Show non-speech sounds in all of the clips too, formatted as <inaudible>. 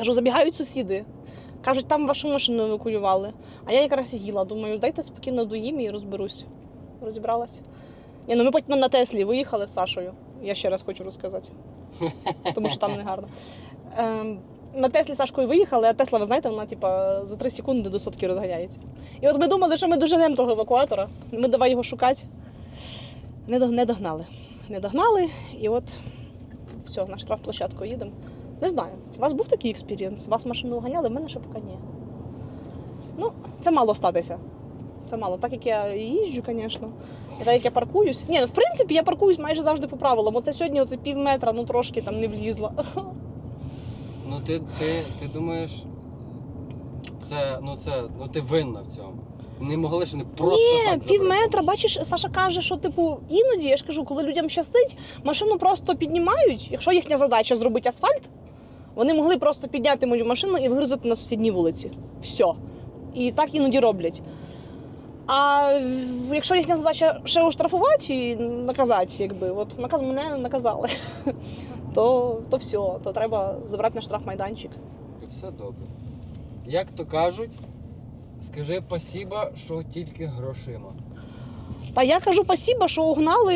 Кажу, забігають сусіди. Кажуть, там вашу машину евакуювали. А я якраз їла. Думаю, дайте спокійно доїм і розберусь. Розібралась. Ні, ну ми потім на Теслі виїхали з Сашою. Я ще раз хочу розказати. Тому що там не гарно. Ем, на Теслі Сашкою виїхали, а Тесла, ви знаєте, вона типа за 3 секунди до сотки розганяється. І от ми думали, що ми доженемо того евакуатора. Ми давай його шукати. Не догнали. Не догнали, і от все, на штрафплощадку їдемо. Не знаю, у вас був такий експірієнс? Вас машину ганяли, в мене ще поки ні. Ну, це мало статися. Це мало. Так як я їжджу, звісно. І так як я паркуюсь. Ні, в принципі, я паркуюсь майже завжди по правилам. Оце сьогодні оце пів метра, ну трошки там не влізла. Ну ти, ти, ти думаєш, це, ну це, ну ти винна в цьому. Не могли ж вони просто Ні, так пів метра, бачиш, Саша каже, що типу іноді, я ж кажу, коли людям щастить, машину просто піднімають. Якщо їхня задача зробити асфальт, вони могли просто підняти мою машину і вигрузити на сусідній вулиці. Все. І так іноді роблять. А якщо їхня задача ще оштрафувати і наказати, якби, от наказ мене наказали, <laughs> то, то все, то треба забрати на штрафмайданчик. І Все добре. Як то кажуть, скажи спасіба, що тільки грошима. Та я кажу спасіба, що угнали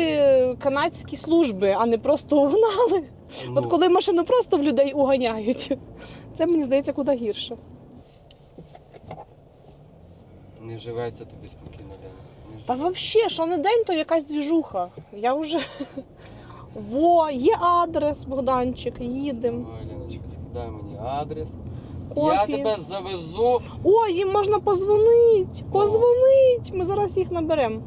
канадські служби, а не просто угнали. От Ну, коли машину просто в людей уганяють, <laughs> це мені здається куди гірше. Не живеться тобі спокійно, Лена. Та взагалі, що не день, то якась двіжуха. Я вже. <laughs> Во, є адрес, Богданчик, їдемо. Ой, Леночка, скидай мені адрес. Я Копії. тебе завезу. О, їм можна позвонити. Позвонить. Ми зараз їх наберемо.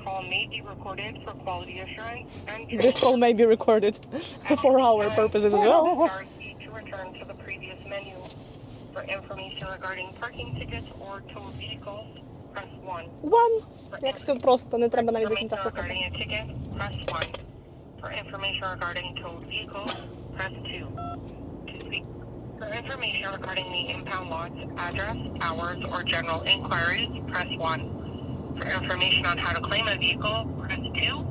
Давай. Your call may be recorded for quality assurance and <laughs> This call may be recorded <laughs> for our purposes as well. Star key to return to the previous menu. For information regarding parking tickets or towed vehicles, press 1. One. For Як все просто, не треба навіть до кінця information слухати. regarding a ticket, press 1. For information regarding towed vehicles, press 2. To speak for information regarding the impound lot's address, hours, or general inquiries, press 1. For information on how to claim a vehicle, press 2.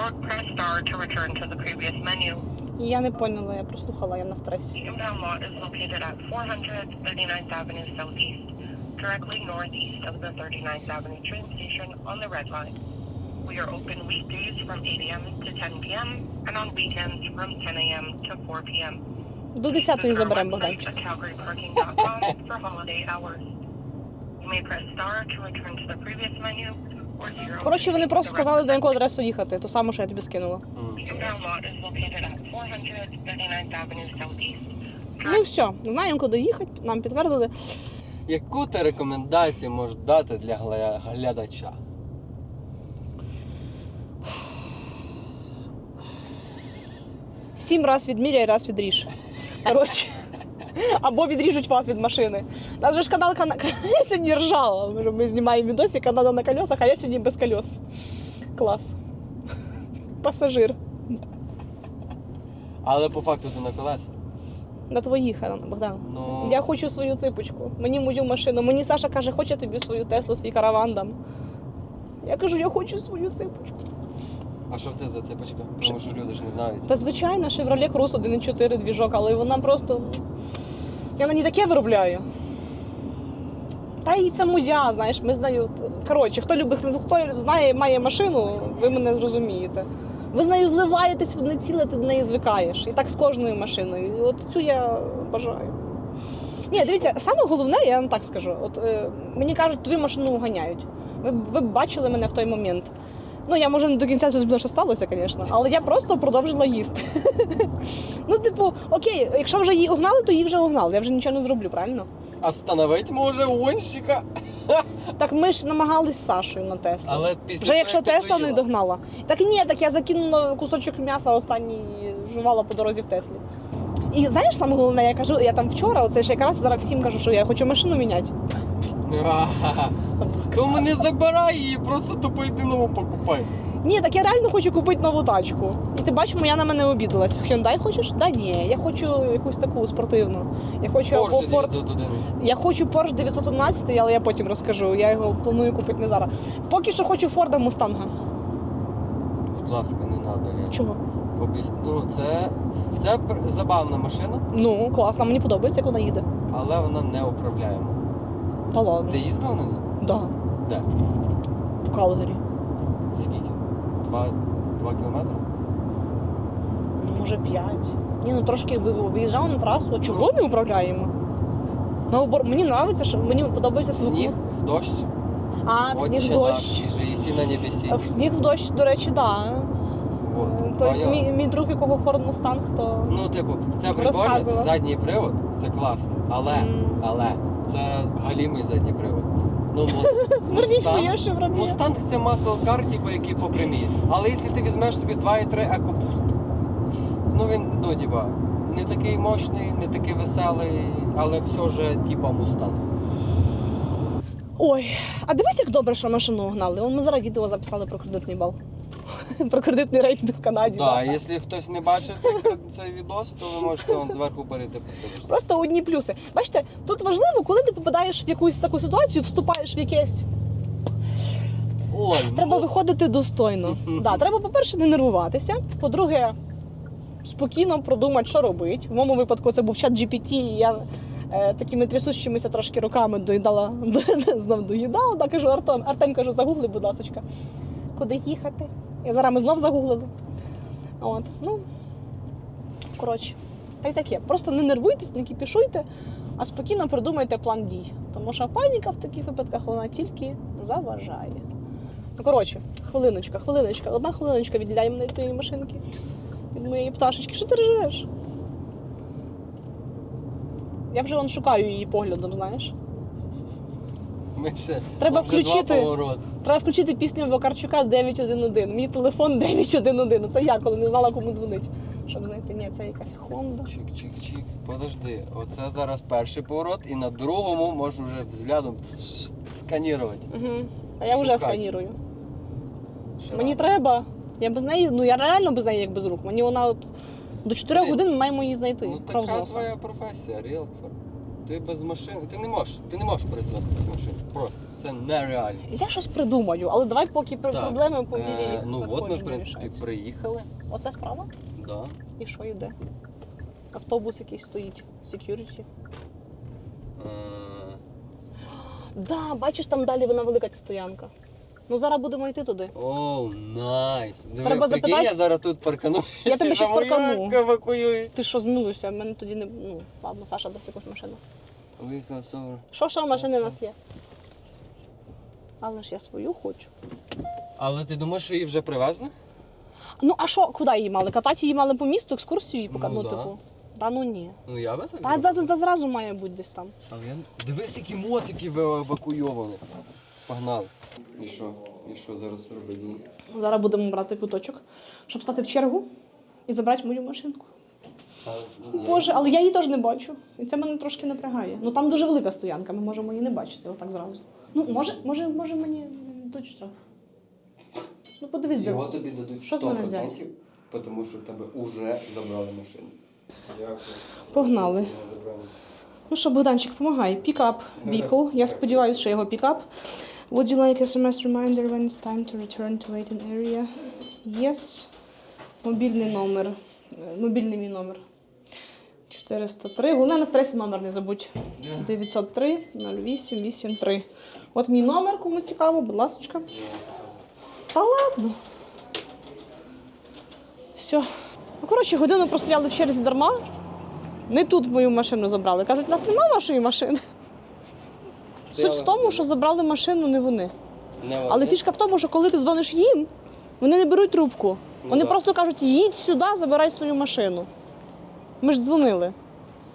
Or press star to return to the previous menu. Я не поняла, я прослухала, я на стресі. The impound lot is located at 400 39th Avenue Southeast, directly northeast of the 39th Avenue train station on the Red Line. We are open weekdays from 8 a.m. to 10 p.m. and on weekends from 10 a.m. to 4 p.m. До 10-ї заберемо Visit our Богданчик. website at calgaryparking.com for holiday hours. Коротше, вони просто сказали, на яку адресу їхати. Ту саму, що я тобі скинула. М. The impound lot is located at 400 39th Avenue Southeast. Ну все, знаємо, куди їхати, нам підтвердили. Яку ти рекомендацію можеш дати для гля- глядача? Сім раз відміряй, раз відріж. Коротше. Або відріжуть вас від машини. Нас же ж канал Кана... <laughs> Я сьогодні ржала. Ми- знімаємо відосі Канада на колесах, а я сьогодні без колес. Клас. Пасажир. Але по факту ти на колесах. На твоїх, Богдан. Ну, Я хочу свою ципочку. Мені мою машину. Мені Саша каже, хоче тобі свою Теслу, свій караван дам. Я кажу, я хочу свою ципочку. а що в тебе за цепочка? Тому що люди ж не знають. Та звичайно, Chevrolet Cruze 1.4 двіжок, але вона просто. Я на ній таке виробляю. Та і це моя, знаєш, ми знаю. Коротше, хто любить, хто знає, має машину, ви мене зрозумієте. Ви з нею зливаєтесь в одне ціле, ти до неї звикаєш. І так з кожною машиною. І от цю я бажаю. Ні, дивіться, саме головне, я вам так скажу. От е, мені кажуть, твою машину ганяють. Ви, ви бачили мене в той момент. Ну, я може не до кінця зрозуміла, що сталося, звісно, але я просто продовжила їсти. <laughs> ну, типу, окей, якщо вже її угнали, то її вже угнали. Я вже нічого не зроблю, правильно? Остановить може гонщика. <laughs> Так ми ж намагались з Сашою на Теслу. Але після Вже того, якщо як ти Тесла не доїла. догнала. Так ні, так я закинула кусочок м'яса останній жувала по дорозі в Теслі. І знаєш, саме головне, я кажу, я там вчора, оце ж якраз зараз всім кажу, що я хочу машину міняти. Ага. Тому не забирай її, просто тупо йди нову покупай. Ні, так я реально хочу купити нову тачку. І ти бачиш, моя на мене обідалась. Hyundai хочеш? Да ні, я хочу якусь таку спортивну. Я хочу або Porsche Ford 911. Я хочу Porsche 911, але я потім розкажу. Я його планую купити не зараз. Поки що хочу Форда Мустанга. Будь ласка, не надо, Лена. Чому? Обіс... Ну, це, це пр- забавна машина, Ну, класно, мені подобається, як вона їде. але вона не управляєма. Та ладно. Ти їздив на ній? Да, Де? в Калгарі. Скільки? Два, два кілометри? Ну, Може, п'ять. Ні, ну трошки ви- виїжджали на трасу. А чого не управляємо? Наоборот, мені подобається, що мені подобається звук. Сніг, в дощ, А, в сніг в отче дощ. і же єсі на небесі. В сніг в дощ, до речі, так. Да. Той поняла? мій, мій друг, якого Ford Mustang, то. Ну, типу, це прикольно, це задній привод, це класно. Але, М. але, це галімий задній привод. Ну, Мустанг. <laughs> Мустанг це muscle car, типу, який по прямій. Але якщо ти візьмеш собі 2,3 EcoBoost, ну він, ну, типа, не такий мощний, не такий веселий, але все ж, типа, Мустанг. Ой, а дивись, як добре, що машину гнали. Ми зараз відео записали про кредитний бал. <laughs> Про кредитний рейтинг в Канаді. Так, якщо хтось не бачив цей, цей відос, то ви можете он зверху перейти посидишся. Просто одні плюси. Бачите, тут важливо, коли ти попадаєш в якусь таку ситуацію, вступаєш в якесь. Ой, Треба ну, виходити достойно. Да, <laughs> треба, по-перше, не нервуватися. По-друге, спокійно продумати, що робити. В моєму випадку це був чат GPT, і я е, такими трясущимися трошки руками доїдала, <laughs> знов доїдала. Да, кажу, Артем, Артем кажу, загугли, будь ласка, куди їхати. І зараз ми знов загуглили. От, ну, коротше, та й таке. Просто не нервуйтесь, не кіпішуйте, а спокійно придумайте план дій. Тому що паніка в таких випадках вона тільки заважає. Ну, коротше, хвилиночка, хвилиночка, одна хвилиночка відділяє мене від твоєї машинки. Від моєї пташечки. Що ти ржеш? Я вже вон шукаю її поглядом, знаєш. Ми ще Треба ми вже два включити. повороти. Треба включити пісню Вакарчука 911. Мій телефон 911. Це я, коли не знала, кому дзвонить. Щоб знайти, ні, це якась Honda. Чик-чик-чик. Подожди, оце зараз перший поворот, і на другому можу вже взглядом сканувати. Угу. А я вже Шукати. сканірую. Ще Мені рано. треба. Я без неї, ну я реально без неї як без рук. Мені вона от до 4 Блін. годин ми маємо її знайти. Ну така твоя професія, ріелтор. Ти без машини. Ти не можеш, ти не можеш працювати без машини. Просто це нереально. Я щось придумаю, але давай поки про Так, проблеми по Е, ну от ми, в надходження принципі, рішать. приїхали. Оце справа? Да. І що йде? Автобус якийсь стоїть. Security. Е, Да, бачиш, там далі вона велика ця стоянка. Ну зараз будемо йти туди. Оу, найс. Диви, Треба прикинь, запитати- я зараз тут паркану. Я тебе щас паркану. Евакуюють. Ти що змилуйся? В мене тоді не. Ну, ладно, Саша дасть якусь машину. Вікна совер. Що, що машини у нас є? Але ж я свою хочу. Але ти думаєш, що її вже привезли? Ну, а що, куди її мали? Катати її мали по місту, екскурсію її пока, Ну, ну, да. типу. Та ну ні. Ну я би так Та, зробив. та, та зразу має бути десь там. Але я... Дивись, які мотики ви- евакуйовані. Погнали. І що? І що зараз робимо? Зараз будемо брати куточок, щоб стати в чергу і забрати мою машинку. Боже, але я її теж не бачу. І це мене трошки напрягає. Ну там дуже велика стоянка, ми можемо її не бачити отак зразу. Ну, може, може, може мені дадуть штраф. Ну, подивись, де. Його тобі дадуть Що з мене взяти? 100%, тому що в тебе вже забрали машину. Дякую. Погнали. Ну що, Богданчик, помагай. Pick-up vehicle. Я сподіваюся, що його pick-up. Would you like SMS reminder when it's time to return to waiting area? Yes. Мобільний номер. Мобільний мій номер. 403. Головне на стресі номер не забудь. 903 08 83. От мій номер, кому цікаво, будь ласка. Та ладно. Все. Ну, коротше, годину простояли в черзі дарма. Не тут мою машину забрали. Кажуть, у нас нема вашої машини. Суть в тому, що забрали машину не вони. Не Але фішка в тому, що коли ти дзвониш їм, вони не беруть трубку. Ну Вони да. просто кажуть, їдь сюди, забирай свою машину. Ми ж дзвонили.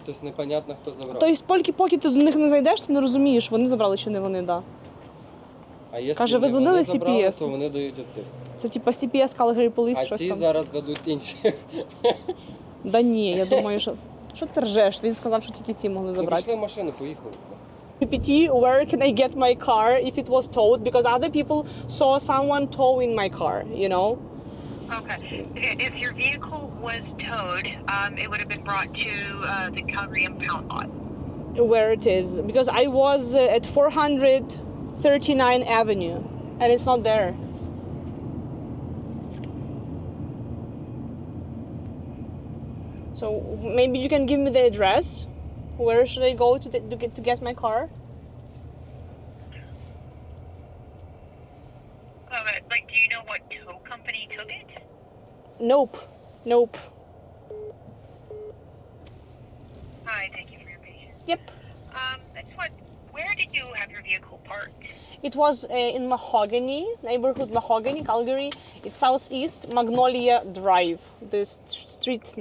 Тобто непонятно, хто забрав. Тобто, поки, поки ти до них не зайдеш, ти не розумієш, вони забрали чи не вони, да. А якщо Каже, ви дзвонили вони забрали, CPS? то вони дають оце. Це типа CPS, Calgary Police, А щось ці там. зараз дадуть інші. Да ні, я думаю, що. Що ти ржеш? Він сказав, що тільки ці могли Ну, забрати. пішли в машину, поїхали. GPT, where can I get my car if it was towed? Because other people saw someone towing my car, you know? Okay. If your vehicle was towed, um, it would have been brought to uh, the Calgary impound lot. Where it is. Because I was uh, at 439 Avenue and it's not there. So maybe you can give me the address. Where should I go to, to get to get my car? Uh, like, do you know what tow company took it? Nope. Nope. Hi, thank you for your patience. Yep. Um, just want, where did you have your vehicle parked? It was uh, in Mahogany, neighborhood Mahogany, Calgary. It's southeast Magnolia Drive. The st- street.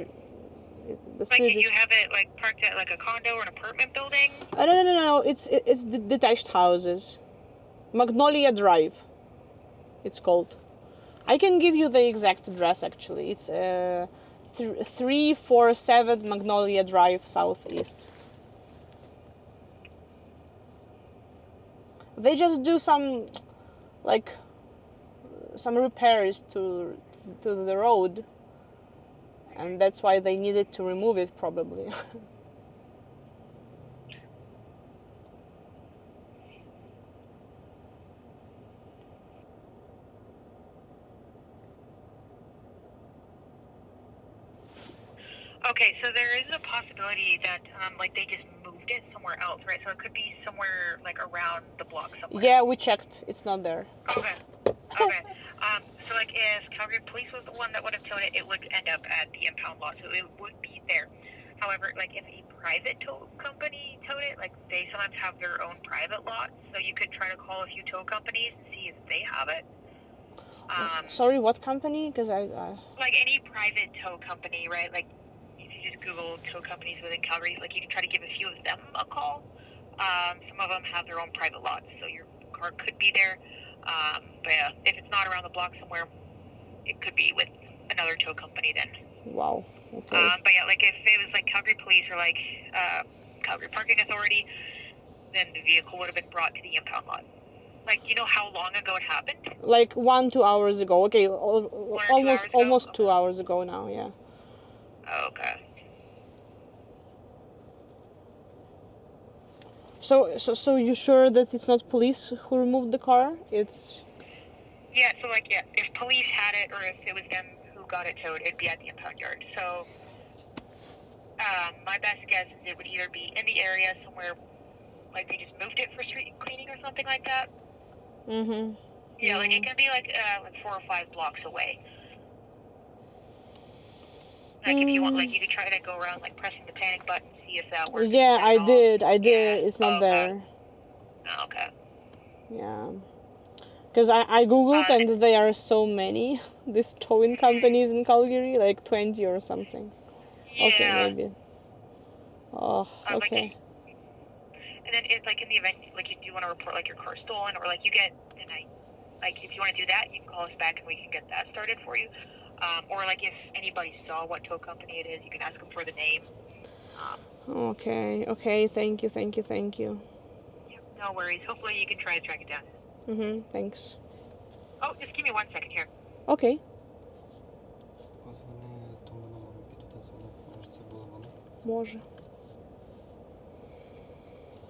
The Like, did you have it like parked at like a condo or an apartment building? Uh, no, no, no, no. It's it's the detached houses. Magnolia Drive. It's called. I can give you the exact address. Actually, it's uh, th- three four seven Magnolia Drive, southeast. They just do some, like, some repairs to to the road, and that's why they needed to remove it probably. <laughs> Okay, so there is a possibility that um, like they just moved it somewhere else, right? So it could be somewhere like around the block somewhere. yeah, we checked. It's not there. Okay. Okay. Um, so like if Calgary Police was the one that would have towed it, it would end up at the impound lot, so it would be there. However, like if a private tow company towed it, like they sometimes have their own private lots, so you could try to call a few tow companies and see if they have it. Um, Sorry, what company? Because I, I like any private tow company, right? Like if you just Google tow companies within Calgary, like you can try to give a few of them a call. Um, some of them have their own private lots, so your car could be there. Um, but yeah, if it's not around the block somewhere, it could be with another tow company then. wow. Okay. Um, but yeah, like if it was like Calgary Police or like uh, Calgary Parking Authority, then the vehicle would have been brought to the impound lot. Like, you know how long ago it happened? like one two hours ago. Okay, al- two almost ago? almost two hours ago now. Yeah. Oh, okay. So so so you sure that it's not police who removed the car? It's Yeah, so like yeah, if police had it or if it was them who got it towed, it'd be at the impound yard. So um, my best guess is it would either be in the area somewhere, like they just moved it for street cleaning or something like that. mm-hmm. Yeah, like it can be like uh, like four or five blocks away. Like if you want, like you could try to go around like pressing the panic button, see if that works. Yeah, I did. I did. Yeah. It's not Oh, okay. there. Oh, okay. Yeah. Because I, I googled and there are so many <laughs> these towing companies in Calgary, like twenty or something. Yeah. Okay, maybe. Oh, like, okay. And then it's like in the event, like you do want to report like your car stolen, or like you get, and I, like if you want to do that, you can call us back and we can get that started for you. Um, or like if anybody saw what tow company it is, you can ask them for the name. Um, Okay, okay. Thank you, thank you, thank you. yeah, no worries. Hopefully you can try to track it down. Mm-hmm. Thanks. Oh, just give me one second here. Окей. Позвони тому номеру, який туди дзвонив. Може, це було воно. Може.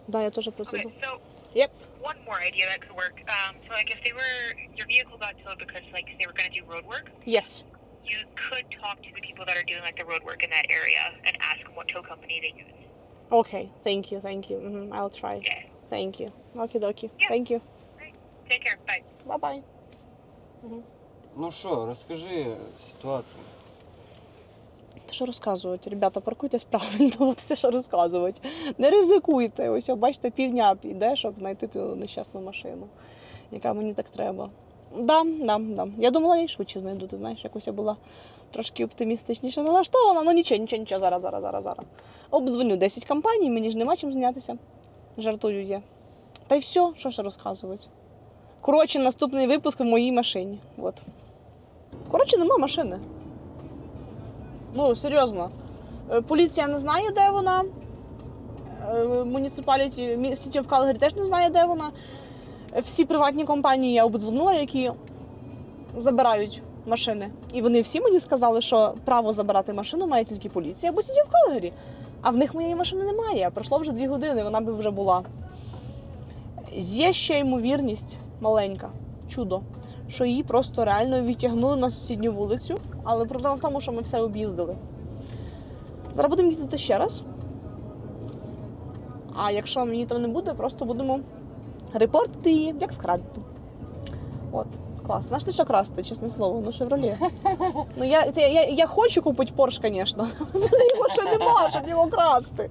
Да, я теж Okay, просила. so Yep. one more idea that could work. Um, so like if they were your vehicle got towed because like they were going to do road work, Yes. You could talk to the people that are doing like the road work in that area and ask them what tow company they use. Okay. Thank you, thank you. Mm-hmm. I'll try. Yeah. Thank you. Okie dokie. Yeah. Thank you. Right. Take care. Bye. Bye-bye. Ну що, розкажи ситуацію. Та що розказувати? Ребята, паркуйтесь правильно, от все що розказувати. Не ризикуйте. Ось, бачите, півдня піде, щоб знайти цю нещасну машину, яка мені так треба. Да, да, да. Я думала, я і швидше знайду. Ти знаєш, якось я була трошки оптимістичніше налаштована. Ну нічого, нічого, нічого, зараз, зараз, зараз, зараз. Обдзвоню 10 компаній, мені ж нема чим зайнятися. Жартую я. Та й все, що ще розказувати. Коротше, наступний випуск в моїй машині. От. Коротше, нема машини. Ну, серйозно. Е, Поліція не знає, де вона. Е, Муніципаліті City of Calgary теж не знає, де вона. Всі приватні компанії я обдзвонила, які забирають машини. І вони всі мені сказали, що право забирати машину має тільки поліція або City of Calgary. А в них моєї машини немає. Пройшло вже дві години, вона би вже була. Є ще ймовірність маленька, чудо, що її просто реально відтягнули на сусідню вулицю, але проблема в тому, що ми все об'їздили. Зараз будемо їздити ще раз. А якщо мені там не буде, просто будемо репортити її, як вкрадено. От, клас. Знаєш, ти що красти, чесне слово, ну шевролі. Ну я, це, я, я хочу купити Порш, звісно. <laughs> Його ще нема, щоб його красти.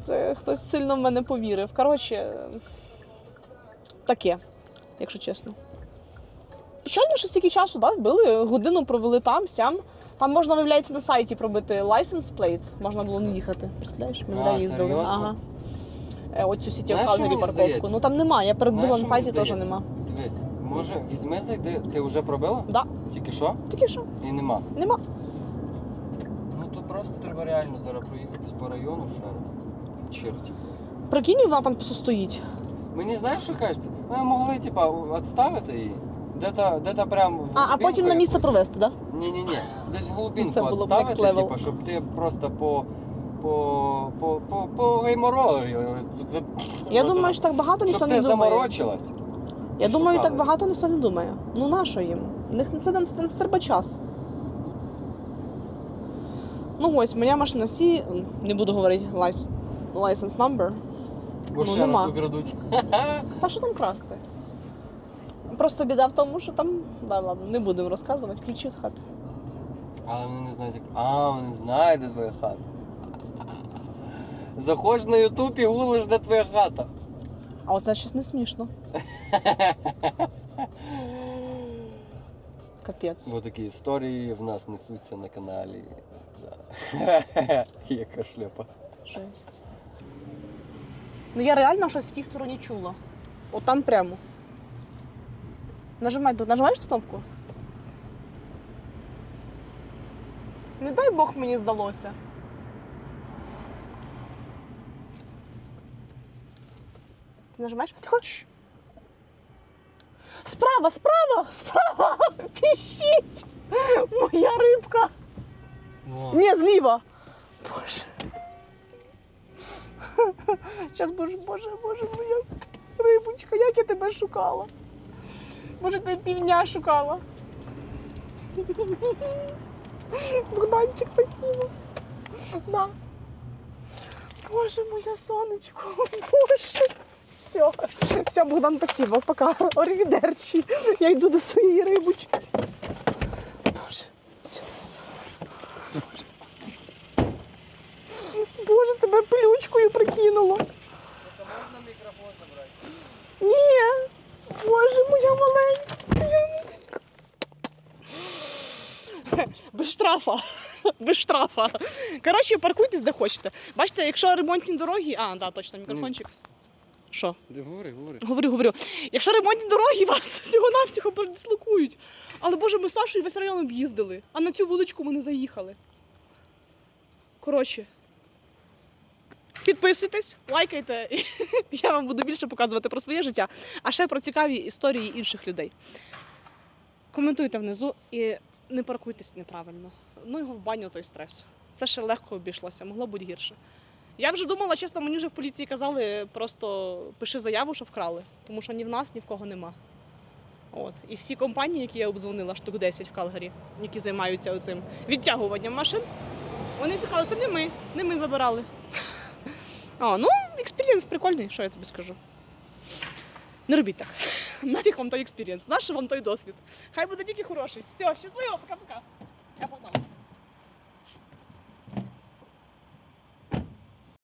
Це хтось сильно в мене повірив. Коротше, таке, якщо чесно. Печально, що стільки часу да, вбили, годину провели там, сям. Там можна, виявляється, на сайті пробити license plate, можна було не їхати. Представляєш? Ми туди їздили. Ага. Е, Оцю сіті Знаєш, що мені парковку. здається? Ну там нема, я перебула Знаєш, на що мені сайті, теж здається? нема. Дивись, може, візьми зайди. Ти вже пробила? Да, Тільки що? тільки що, І нема. нема. Ну то просто треба реально зараз проїхатись по району ще раз. Черті. Прикинь, вона там просто стоїть. Мені знаєш, що кажеться? Ми могли, типа, відставити її. Де-то, де-то прям в А, а потім на місце якусь. провести, так? Да? Ні-ні-ні, десь в глубинку <laughs> Це було б відставити, level. типа, щоб ти просто по. По, по, по, по гейморолері. Я думаю, що так багато ніхто Щоб не ти думає. заморочилась. Я думаю, так багато ніхто не думає. Ну на що їм? Них це не треба час. Ну ось, моя машина сі, не буду говорити лайс, license number. Бо Ну, ще нема. раз украдуть. Та що там красти? Просто біда в тому, що там. Да, ладно, не будемо розказувати, ключі від хати. Але вони не знають, як. А, вони знають, де твоя хата. Заходиш на Ютуб і гуглиш, де твоя хата. А оце щось не смішно. <laughs> Капець. Ось такі історії в нас несуться на каналі. Да. <laughs> Яка шляпа. Жесть. Ну я реально щось в тій стороні чула. От там прямо. Нажимай, нажимаєш ту кнопку? Не дай Бог мені здалося. Нажимаєш? Ти хочеш? Справа, справа, справа! <laughs> Піщить! Моя рибка! О, Ні, зліва. Боже. <laughs> Зараз, боже, боже, боже, моя рибочка, як я тебе шукала. Може, ти півдня шукала. <laughs> Богданчик, спасибо. Да. Боже, моя сонечко, боже. Все, все, Богдан, спасибо, пока. Орівідерчі. Я йду до своєї рибочки. Боже, все. Боже, тебе плючкою прикинуло. можна мікрофон забрати? Ні. Боже, моя маленька. Моя маленька. Без штрафа. Без штрафа. Коротше, паркуйтесь де хочете. Бачите, якщо ремонтні дороги. А, да, точно, мікрофончик. Що? Де говори, говори. Говорю, говорю. Якщо ремонтні дороги вас <laughs> всього-навсього передислокують. Але Боже, ми з Сашою весь район об'їздили, а на цю вуличку ми не заїхали. Коротше. Підписуйтесь, лайкайте, і <laughs> я вам буду більше показувати про своє життя, а ще про цікаві історії інших людей. Коментуйте внизу і не паркуйтесь неправильно. Ну його в баню той стрес. Це ще легко обійшлося, могло бути гірше. Я вже думала, чесно, мені вже в поліції казали, просто пиши заяву, що вкрали, тому що ні в нас, ні в кого нема. От. І всі компанії, які я обдзвонила, штук 10 в Калгарі, які займаються оцим відтягуванням машин, вони всі казали, це не ми, не ми забирали. <laughs> А, ну, експірієнс прикольний, що я тобі скажу. Не робіть так. <laughs> Нафіг вам той експірієнс, наш вам той досвід. Хай буде тільки хороший. Все, щасливо, пока-пока. Я погнала.